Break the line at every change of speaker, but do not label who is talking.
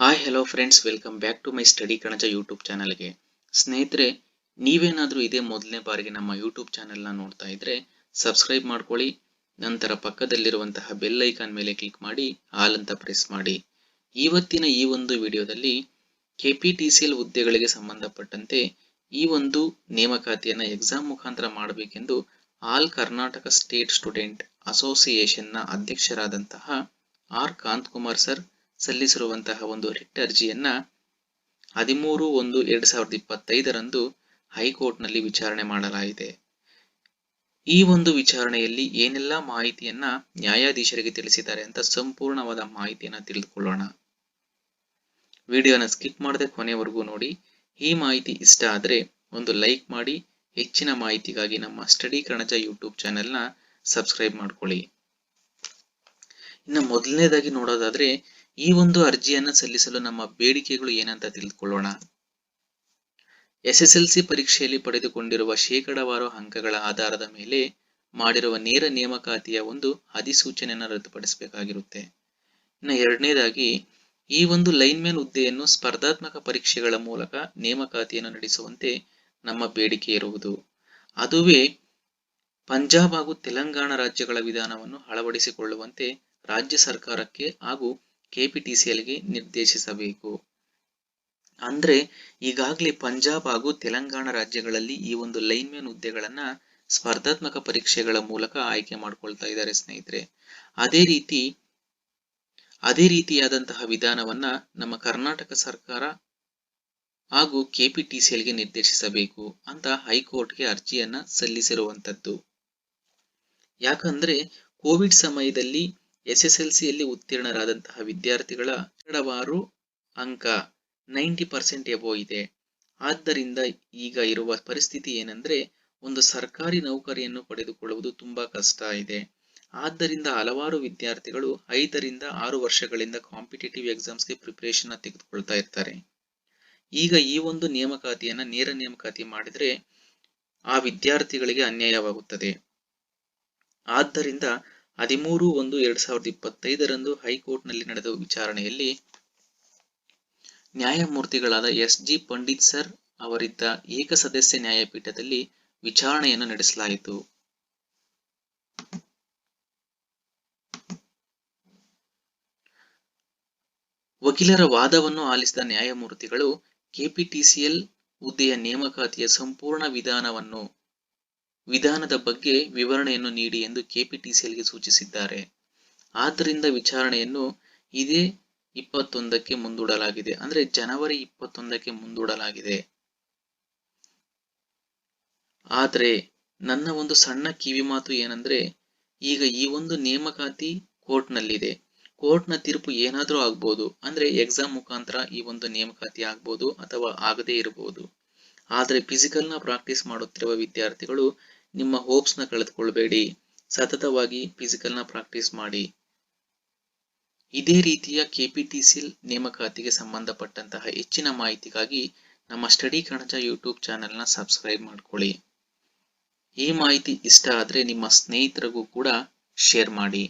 Hi hello friends welcome back to my study Kanaja YouTube ಚಾನಲ್ಗೆ ಸ್ನೇಹಿತರೆ, ನೀವೇನಾದರೂ ಇದೇ ಮೊದಲನೇ ಬಾರಿಗೆ ನಮ್ಮ ಯೂಟ್ಯೂಬ್ ಚಾನೆಲ್ನ ನೋಡ್ತಾ ಇದ್ರೆ ಸಬ್ಸ್ಕ್ರೈಬ್ ಮಾಡ್ಕೊಳ್ಳಿ. ನಂತರ ಪಕ್ಕದಲ್ಲಿರುವಂತಹ ಬೆಲ್ ಐಕಾನ್ ಮೇಲೆ ಕ್ಲಿಕ್ ಮಾಡಿ ಆಲ್ ಅಂತ ಪ್ರೆಸ್ ಮಾಡಿ. ಇವತ್ತಿನ ಈ ಒಂದು ವಿಡಿಯೋದಲ್ಲಿ K P T C L ಹುದ್ದೆಗಳಿಗೆ ಸಂಬಂಧಪಟ್ಟಂತೆ ಈ ಒಂದು ನೇಮಕಾತಿಯನ್ನು ಎಕ್ಸಾಮ್ ಮುಖಾಂತರ ಮಾಡಬೇಕೆಂದು ಆಲ್ ಕರ್ನಾಟಕ ಸ್ಟೇಟ್ ಸ್ಟೂಡೆಂಟ್ ಅಸೋಸಿಯೇಷನ್ನ ಅಧ್ಯಕ್ಷರಾದಂತಹ ಆರ್ ಕಾಂತ್ ಕುಮಾರ್ ಸರ್ ಸಲ್ಲಿಸಿರುವಂತಹ ಒಂದು ರಿಟ್ ಅರ್ಜಿಯನ್ನ ಹದಿಮೂರು ಒಂದು ಎರಡ್ ಸಾವಿರದ ಇಪ್ಪತ್ತೈದರಂದು ಹೈಕೋರ್ಟ್ನಲ್ಲಿ ವಿಚಾರಣೆ ಮಾಡಲಾಗಿದೆ. ಈ ಒಂದು ವಿಚಾರಣೆಯಲ್ಲಿ ಏನೆಲ್ಲ ಮಾಹಿತಿಯನ್ನ ನ್ಯಾಯಾಧೀಶರಿಗೆ ತಿಳಿಸಿದ್ದಾರೆ ಅಂತ ಸಂಪೂರ್ಣವಾದ ಮಾಹಿತಿಯನ್ನ ತಿಳಿದುಕೊಳ್ಳೋಣ. ವಿಡಿಯೋನ ಸ್ಕಿಪ್ ಮಾಡದೆ ಕೊನೆವರೆಗೂ ನೋಡಿ. ಈ ಮಾಹಿತಿ ಇಷ್ಟ ಆದರೆ ಒಂದು ಲೈಕ್ ಮಾಡಿ, ಹೆಚ್ಚಿನ ಮಾಹಿತಿಗಾಗಿ ನಮ್ಮ ಸ್ಟಡಿ ಕಣಜ ಯೂಟ್ಯೂಬ್ ಚಾನೆಲ್ನ ಸಬ್ಸ್ಕ್ರೈಬ್ ಮಾಡ್ಕೊಳ್ಳಿ. ಇನ್ನು ಮೊದಲನೇದಾಗಿ ನೋಡೋದಾದ್ರೆ ಈ ಒಂದು ಅರ್ಜಿಯನ್ನು ಸಲ್ಲಿಸಲು ನಮ್ಮ ಬೇಡಿಕೆಗಳು ಏನಂತ ತಿಳಿದುಕೊಳ್ಳೋಣ? ಎಸ್ ಎಸ್ ಎಲ್ ಸಿ ಪರೀಕ್ಷೆಯಲ್ಲಿ ಪಡೆದುಕೊಂಡಿರುವ ಶೇಕಡವಾರು ಅಂಕಗಳ ಆಧಾರದ ಮೇಲೆ ಮಾಡಿರುವ ನೇರ ನೇಮಕಾತಿಯ ಒಂದು ಅಧಿಸೂಚನೆಯನ್ನು ರದ್ದುಪಡಿಸಬೇಕಾಗಿರುತ್ತೆ. ಇನ್ನು ಎರಡನೇದಾಗಿ, ಈ ಒಂದು ಲೈನ್ಮ್ಯಾನ್ ಹುದ್ದೆಯನ್ನು ಸ್ಪರ್ಧಾತ್ಮಕ ಪರೀಕ್ಷೆಗಳ ಮೂಲಕ ನೇಮಕಾತಿಯನ್ನು ನಡೆಸುವಂತೆ ನಮ್ಮ ಬೇಡಿಕೆ ಇರುವುದು. ಅದುವೇ ಪಂಜಾಬ್ ಹಾಗೂ ತೆಲಂಗಾಣ ರಾಜ್ಯಗಳ ವಿಧಾನವನ್ನು ಅಳವಡಿಸಿಕೊಳ್ಳುವಂತೆ ರಾಜ್ಯ ಸರ್ಕಾರಕ್ಕೆ ಹಾಗೂ ಕೆಪಿಟಿಸಿಎಲ್ಗೆ ನಿರ್ದೇಶಿಸಬೇಕು. ಅಂದ್ರೆ ಈಗಾಗಲೇ ಪಂಜಾಬ್ ಹಾಗೂ ತೆಲಂಗಾಣ ರಾಜ್ಯಗಳಲ್ಲಿ ಈ ಒಂದು ಲೈನ್ ಮ್ಯಾನ್ ಹುದ್ದೆಗಳನ್ನ ಸ್ಪರ್ಧಾತ್ಮಕ ಪರೀಕ್ಷೆಗಳ ಮೂಲಕ ಆಯ್ಕೆ ಮಾಡ್ಕೊಳ್ತಾ ಇದ್ದಾರೆ ಸ್ನೇಹಿತರೆ. ಅದೇ ರೀತಿ, ಅದೇ ರೀತಿಯಾದಂತಹ ವಿಧಾನವನ್ನ ನಮ್ಮ ಕರ್ನಾಟಕ ಸರ್ಕಾರ ಹಾಗೂ ಕೆಪಿಟಿಸಿಎಲ್ಗೆ ನಿರ್ದೇಶಿಸಬೇಕು ಅಂತ ಹೈಕೋರ್ಟ್ಗೆ ಅರ್ಜಿಯನ್ನ ಸಲ್ಲಿಸಿರುವಂತದ್ದು ಯಾಕಂದ್ರೆ ಕೋವಿಡ್ ಸಮಯದಲ್ಲಿ ಎಸ್ ಎಸ್ ಎಲ್ ಸಿಯಲ್ಲಿ ಉತ್ತೀರ್ಣರಾದಂತಹ ವಿದ್ಯಾರ್ಥಿಗಳ ಶೇಕಡವಾರು ಅಂಕ ನೈಂಟಿ ಪರ್ಸೆಂಟ್ ಎಬೋ ಇದೆ. ಆದ್ದರಿಂದ ಈಗ ಇರುವ ಪರಿಸ್ಥಿತಿ ಏನಂದ್ರೆ, ಒಂದು ಸರ್ಕಾರಿ ನೌಕರಿಯನ್ನು ಪಡೆದುಕೊಳ್ಳುವುದು ತುಂಬಾ ಕಷ್ಟ ಇದೆ. ಆದ್ದರಿಂದ ಹಲವಾರು ವಿದ್ಯಾರ್ಥಿಗಳು ಐದರಿಂದ ಆರು ವರ್ಷಗಳಿಂದ ಕಾಂಪಿಟೇಟಿವ್ ಎಕ್ಸಾಮ್ಸ್ಗೆ ಪ್ರಿಪರೇಷನ್ ತೆಗೆದುಕೊಳ್ತಾ ಇರ್ತಾರೆ. ಈಗ ಈ ಒಂದು ನೇಮಕಾತಿಯನ್ನ, ನೇರ ನೇಮಕಾತಿ ಮಾಡಿದ್ರೆ ಆ ವಿದ್ಯಾರ್ಥಿಗಳಿಗೆ ಅನ್ಯಾಯವಾಗುತ್ತದೆ. ಆದ್ದರಿಂದ ಹದಿಮೂರು ಒಂದು ಎರಡ್ ಸಾವಿರದ ಇಪ್ಪತ್ತೈದರಂದು ಹೈಕೋರ್ಟ್ನಲ್ಲಿ ನಡೆದ ವಿಚಾರಣೆಯಲ್ಲಿ ನ್ಯಾಯಮೂರ್ತಿಗಳಾದ ಎಸ್ ಜಿ ಪಂಡಿತ್ ಸರ್ ಅವರಿದ್ದ ಏಕಸದಸ್ಯ ನ್ಯಾಯಪೀಠದಲ್ಲಿ ವಿಚಾರಣೆಯನ್ನು ನಡೆಸಲಾಯಿತು. ವಕೀಲರ ವಾದವನ್ನು ಆಲಿಸಿದ ನ್ಯಾಯಮೂರ್ತಿಗಳು ಕೆಪಿಟಿಸಿಎಲ್ ಹುದ್ದೆಯ ನೇಮಕಾತಿಯ ಸಂಪೂರ್ಣ ವಿಧಾನವನ್ನು ವಿಧಾನದ ಬಗ್ಗೆ ವಿವರಣೆಯನ್ನು ನೀಡಿ ಎಂದು ಕೆಪಿಟಿಸಿಎಲ್ಗೆ ಸೂಚಿಸಿದ್ದಾರೆ. ಆದ್ದರಿಂದ ವಿಚಾರಣೆಯನ್ನು ಇದೇ ಇಪ್ಪತ್ತೊಂದಕ್ಕೆ ಮುಂದೂಡಲಾಗಿದೆ. ಅಂದ್ರೆ ಜನವರಿ ಇಪ್ಪತ್ತೊಂದಕ್ಕೆ ಮುಂದೂಡಲಾಗಿದೆ. ಆದರೆ ನನ್ನ ಒಂದು ಸಣ್ಣ ಕಿವಿ ಮಾತು ಏನಂದ್ರೆ, ಈಗ ಈ ಒಂದು ನೇಮಕಾತಿ ಕೋರ್ಟ್ನಲ್ಲಿದೆ. ಕೋರ್ಟ್ನ ತೀರ್ಪು ಏನಾದರೂ ಆಗ್ಬೋದು. ಅಂದ್ರೆ ಎಕ್ಸಾಮ್ ಮುಖಾಂತರ ಈ ಒಂದು ನೇಮಕಾತಿ ಆಗ್ಬೋದು ಅಥವಾ ಆಗದೇ ಇರಬಹುದು ಆದರೆ ಫಿಸಿಕಲ್ನ ಪ್ರಾಕ್ಟೀಸ್ ಮಾಡುತ್ತಿರುವ ವಿದ್ಯಾರ್ಥಿಗಳು ನಿಮ್ಮ ಹೋಪ್ಸ್ನ ಕಳೆದುಕೊಳ್ಬೇಡಿ. ಸತತವಾಗಿ ಫಿಸಿಕಲ್ನ ಪ್ರಾಕ್ಟೀಸ್ ಮಾಡಿ. ಇದೇ ರೀತಿಯ ಕೆಪಿಟಿಸಿಎಲ್ ನೇಮಕಾತಿಗೆ ಸಂಬಂಧಪಟ್ಟಂತಹ ಹೆಚ್ಚಿನ ಮಾಹಿತಿಗಾಗಿ ನಮ್ಮ ಸ್ಟಡಿ ಕಣಜ ಯೂಟ್ಯೂಬ್ ಚಾನೆಲ್ನ ಸಬ್ಸ್ಕ್ರೈಬ್ ಮಾಡ್ಕೊಳ್ಳಿ. ಈ ಮಾಹಿತಿ ಇಷ್ಟ ಆದರೆ ನಿಮ್ಮ ಸ್ನೇಹಿತರಿಗೂ ಕೂಡ ಶೇರ್ ಮಾಡಿ.